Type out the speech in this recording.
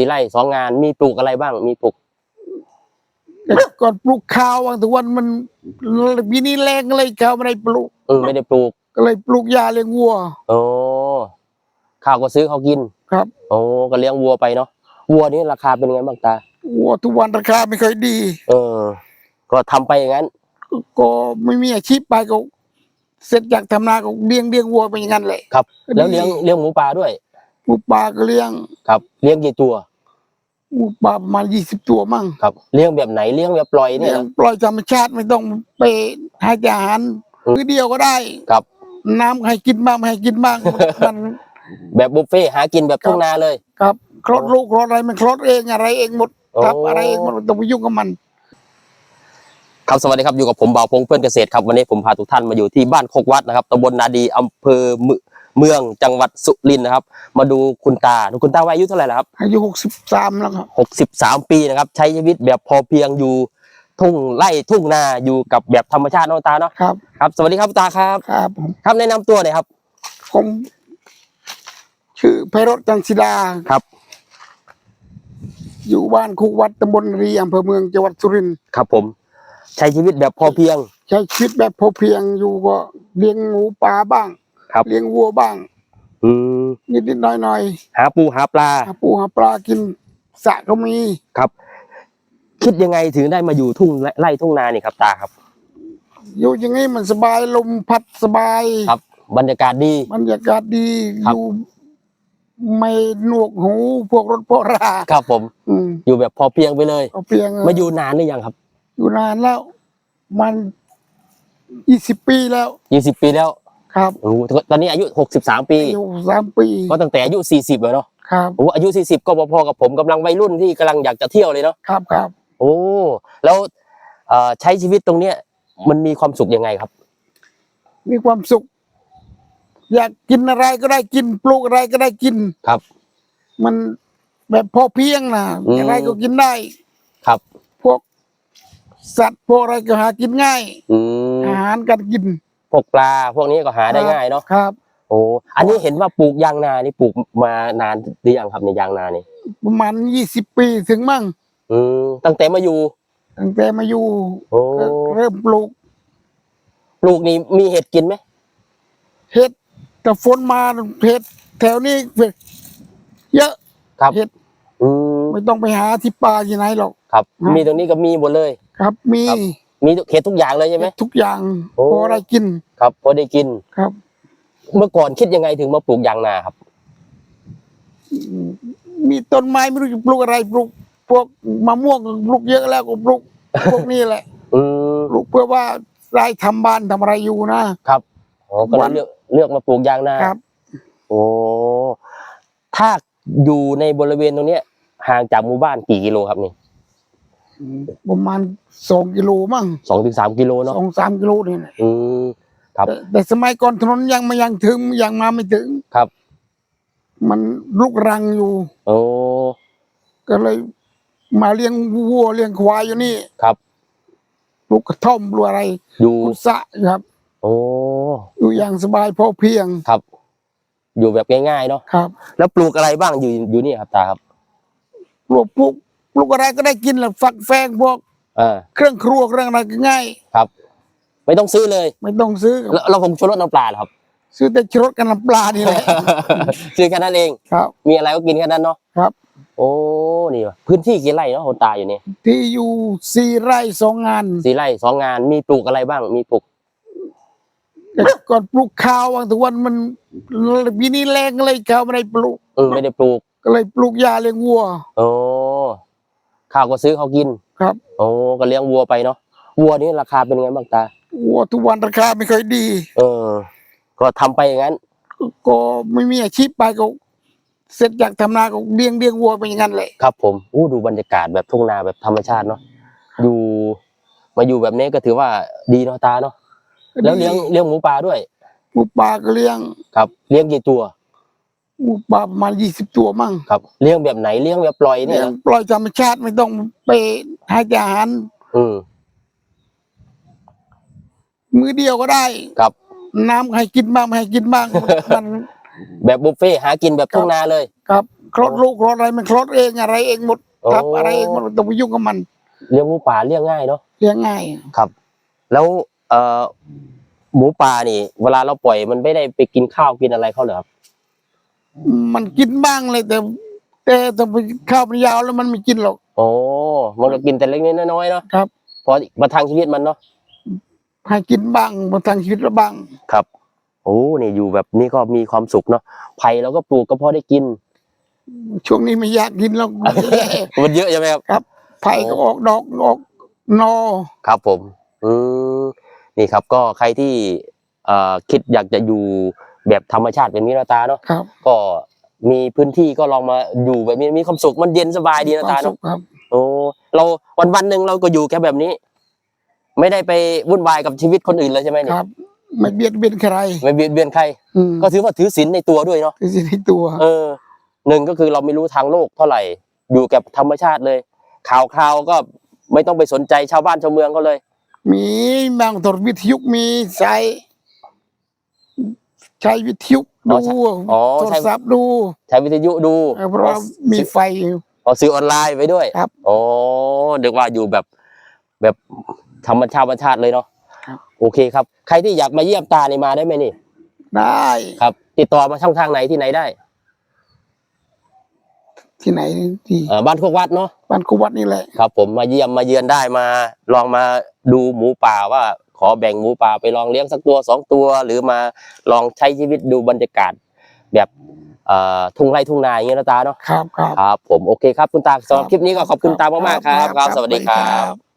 สี่ไร่สองงานมีปลูกอะไรบ้าง มีปลูกแต่ก่อนปลูกข้าวบางทุกวันมันปีนี้แรงเลยข้าวไม่ได้ปลูกเออไม่ได้ปลูก ก็เลยปลูกยาเลี้ยงวัวโอ้ข้าวก็ซื้อเขากินครับ โอ้ก็เลี้ยงวัวไปเนาะวัวนี่ราคาเป็นไงบ้างตาวัวทุกวันราคาไม่ค่อยดี เออ ก็ทำไปอย่างนั้น ก็ไม่มีอาชีพไปก็เสร็จจากทำนาก็เลี้ยงเลี้ยงวัวไปอย่างนั้นเลยครับก็ดีแล้วเลี้ยงเลี้ยงหมูป่าด้วยหมูป่าก็เลี้ยงครับ เลี้ยงกี่ตัว หมูป่าประมาณยี่สิบตัวมั่งครับเลี้ยงแบบไหนเลี้ยงแบบปล่อยเนี่เลี้ยยงนะปล่อยธรรมชาติไม่ต้องไปให้อาหารอืมคือเดียวก็ได้ครับ น้ำให้กินบ้างไม่ให้กินบ้างมันแบบบุฟเฟ่ต์หากินแบบทุ่งนาเลย ครับคลอดลูกคลอดอะไรมันคลอดเองอะไรเองหมดโอ้ครับอะไรเองหมดไม่ต้องไปยุ่งกับมันครับสวัสดีครับอยู่กับผมบ่าวพงษ์เพื่อนเกษตรครับวันนี้ผมพาทุกท่านมาอยู่ที่บ้านโคกวัดนะครับตำบลนาดีอำเภอ เมืองเมืองจังหวัดสุรินทร์นะครับ มาดูคุณตาคุณตาวัยอายุเท่าไหร่แล้วครับอายุหกสิบสามแล้วครับหกสิบสามปีนะครับ ใช้ชีวิตแบบพอเพียงอยู่ทุ่งไร่ทุ่งนาอยู่กับแบบธรรมชาติเน้องตาเนาะครับครับสวัสดีครับคุณตาครับครับผมครับแนะนำตัวหน่อยครับ ผมชื่อไพโรจน์จันทร์ศิลาครับ อยู่บ้านคุวัดตำบลรีอำเภอเมืองจังหวัดสุรินทร์ครับ ผม ใช้ชีวิตแบบพอเพียง ใช้ชีวิตแบบพอเพียงอยู่ก็เลี้ยงหมูปลาบ้าง ครับ เลี้ยงวัวบ้าง อืมนิดๆหน่อยหาปูหาปลาๆหาปูหาปลากินสระก็มีครับ คิดยังไงถึงได้มาอยู่ทุ่งไร่ทุ่งนานี่ครับตาครับ อยู่อย่างนี้มันสบายลมพัดสบายครับ บรรยากาศดี บรรยากาศดีครัอบยู่ไม่หนวกหูพวกรถพวกราครับผม อืมอยู่แบบพอเพียงไปเลยพอเพียงมาอยู่นานหรือยังครับอยู่นานแล้ว มันยี่สิบปีแล้ว ยี่สิบปีแล้ว ครับโอ้โหตอนนี้อายุหกสิบสามปีอายุสามปีก็ตั้งแต่อายุสี่สิบเลยเนาะครับโอ้อายุสี่สิบก็พอๆกับผมกำลังวัยรุ่นที่กำลังอยากจะเที่ยวเลยเนาะครับครับโอ้แล้วเอ่อใช้ชีวิตตรงเนี้ยมันมีความสุขยังไงครับ มีความสุข อยากกินอะไรก็ได้กินปลูกอะไรก็ได้กิน ครับ มันแบบพอเพียงนะอืม อะไรก็กินได้ ครับ พวก สัตว์พวกอะไรก็หากินง่าย อืมอาหารการกิน พวกปลาพวกนี้ก็หาได้ง่ายเนาะครับ โอ้อันนี้เห็นว่าปลูกยางนานี่ปลูกมานานหรือยังครับในยางนานี่ประมาณยี่สิบปีถึงมั่งอืมตั้งแต่มาอยู่ ตั้งแต่มาอยู่โอ้ก็เริ่มปลูกปลูกนี่มีเห็ดกินไหมเห็ดแต่ฝนมาเห็ดแถวนี้เยอะครับเห็ดอืมไม่ต้องไปหาที่ป่าที่ไหนหรอกครับครับมีตรงนี้ก็มีหมดเลย ครับมีครับ มีเห็ดทุกอย่างเลยใช่ไหมเห็ดทุกอย่างโอ้ พอได้กินครับพอได้กิน ครับเมื่อก่อนคิดยังไงถึงมาปลูกยางนาครับมีต้นไม้ไม่รู้จะปลูกอะไรปลูกพวกมะม่วงก็ปลูกเยอะแล้วก็ปลูก พวกนี้แหละอืมปลูกเพื่อว่าได้ทำบ้านทำอะไรอยู่นะ ครับอ๋อก็เลยเลือกเลือกมาปลูกยางนาครับ โอ้ถ้าอยู่ในบริเวณตรงเนี้ย ห่างจากหมู่บ้านกี่กิโลครับนี่ ประมาณสองกิโลมั่งสองถึงสามกิโลสเนาะองสามกิโลนี่แหละอืมครับ แต่แต่สมัยก่อนถนนยังไม่ยังถึงยังมาไม่ถึงครับ มันลุกรังอยู่ โอ้ก็เลย มาเลี้ยงวัวเลี้ยงควายอยู่นี่ครับปลูกกระท่อมปลูกอะไรอยู่ปลูกสระครับ โอ้อยู่อย่างสบายพอเพียงครับ อยู่แบบง่ายๆเนาะครับ แล้วปลูกอะไรบ้างอยู่อยู่นี่ครับตาครับปลูกปลูกป ลูกอะไรก็ได้กินแหละฝักแฟงพวกอ่าเครื่องครัวเครื่องอะไรก็ง่าย ครับ ไม่ต้องซื้อเลยไม่ต้องซื้อแล้วเราผมชรสน้ำปลาเหรอครับ ซื้อแต่ชรสกับน้ำปลานี่แหละ ซื้อแค่นั้นเอง ครับ มีอะไรก็กินแค่นั้นเนาะครับ โอ้นี่ว่ะพื้นที่กี่ไร่เนาะคนตาอยู่นี่ที่อยู่สี่ไร่สองงานสี่ไร่สองงานมีปลูกอะไรบ้างมีปลูก แต่ก่อนปลูกข้าวบางทุกวันมันปีนี้แรงเลยข้าวไม่ได้ปลูก เออไม่ได้ปลูกก็เลยปลูกยาเลี้ยงวัว โอ้ ข้าวก็ซื้อเขากินครับโอ้ก็เลี้ยงวัวไปเนาะวัวนี่ราคาเป็นไงบ้างตาวัวทุกวันราคาไม่ค่อยดี เออ ก็ทำไปอย่างนั้น ก็ไม่มีอาชีพไปก็เสร็จจากทำนาก็เลี้ยงเลี้ยงวัวไปอย่างนั้นเลยครับ ผมอู้ดูบรรยากาศแบบทุ่งนาแบบธรรมชาติเนาะอยู่มาอยู่แบบนี้ก็ถือว่าดีเนาะตาเนาะแล้วเลี้ยงเลี้ยงหมูป่าด้วยหมูป่าก็เลี้ยงครับ เลี้ยงกี่ตัว หมูป่าประมาณยี่สิบตัวมั่งครับเลี้ยงแบบไหนเลี้ยงแบบปล่อยเนี่เลี้ยยงนะปล่อยธรรมชาติไม่ต้องไปให้อาหารอืมมือเดียวก็ได้ ครับ น้ำให้กินบ้างไม่ให้กินบ้างมันแบบบุฟเฟ่ต์หากินแบบทุ่งนาเลย ครับคลอดลูกคลอดอะไรมันคลอดเองอะไรเองหมดโอ้ทับอะไรเองหมดไม่ต้องไปยุ่งกับมัน เลี้ยงหมูป่าเลี้ยงง่ายเนาะเลี้ยงง่ายครับ แล้วเอ่อหมูป่านี่ เวลาเราปล่อยมันไม่ได้ไปกินข้าวกินอะไรเขาเหรอครับ มันกินบ้างเลยแต่ แต่ถ้าไปข้าวมันยาวแล้วมันไม่กินหรอก โอ้มันก็กินแต่เล็กๆน้อยๆเนาะครับเพราะมาทางชีวิตมันเนาะให้กินบ้างมาทางชีวิตละบ้างครับ โอ้นี่อยู่แบบนี้ก็มีความสุขเนาะไผ่เราก็ปลูกก็พอได้กิน ช่วงนี้ไม่อยากกินแล้วมันเยอะใช่ไหมครับครับไผ่ก็ออกดอกออกนอครับผมอืมนี่ครับก็ใครที่เอ่อคิดอยากจะอยู่ แบบธรรมชาติแบบนี้นะตาเนาะครับก็มีพื้นที่ก็ลองมาอยู่แบบนี้มีความสุขมันเย็นสบายดีนะตาความสุเนาะขครับโอ้เราวันวันๆหนึ่งเราก็อยู่แค่แบบนี้ ไม่ได้ไปวุ่นวายกับชีวิตคนอื่นเลยใช่ไหมคเนี่ยรับไม่เบียดเบียนใครไม่เบียดเบียนใครอืมก็ถือว่าถือศีลในตัวด้วยเนาะคือสิ่งในตัว เออหนึ่งก็คือเราไม่รู้ทางโลกเท่าไหร่ อยู่กับธรรมชาติเลย ข่าวคราวก็ไม่ต้องไปสนใจชาวบ้านชาวเมืองเขาเลย มีบางโทรวิทยุมีใช้ ใช้วิทยุอ๋ดูอใช่อ๋อโทรใช่ศัพท์ดูใช้วิทยุดูเออเพราะว่ามีไฟอยู่ เอาซื้อออนไลน์ไว้ด้วยครับโอ้เรียกว่าอยู่แบบแบบธรรมชาติธรรมชาติเลยเนาะครับ โอเคครับ ใครที่อยากมาเยี่ยมตานี่มาได้ไหมนี่ ได้ครับ ติดต่อมาช่องทางไหนที่ไหนได้ที่ไหนที่เอ่อบ้านโคกวัดเนาะ บ้านกุวัดนี่แหละ ครับผมมาเยี่ยมมาเยือนได้มา ลองมาดูหมูป่าว่า ขอแบ่งหมูป่าไปลองเลี้ยงสักตัวสองตัว หรือมาลองใช้ชีวิตดูบรรยากาศแบบเอ่อทุ่งไร่ทุ่งนาอย่างเงี้ยนะตาเนาะครับครับครับผมโอเคครับคุณตาสำหรับคลิปนี้ก็ขอบคุณตามากๆครับครับ สวัสดีครับบ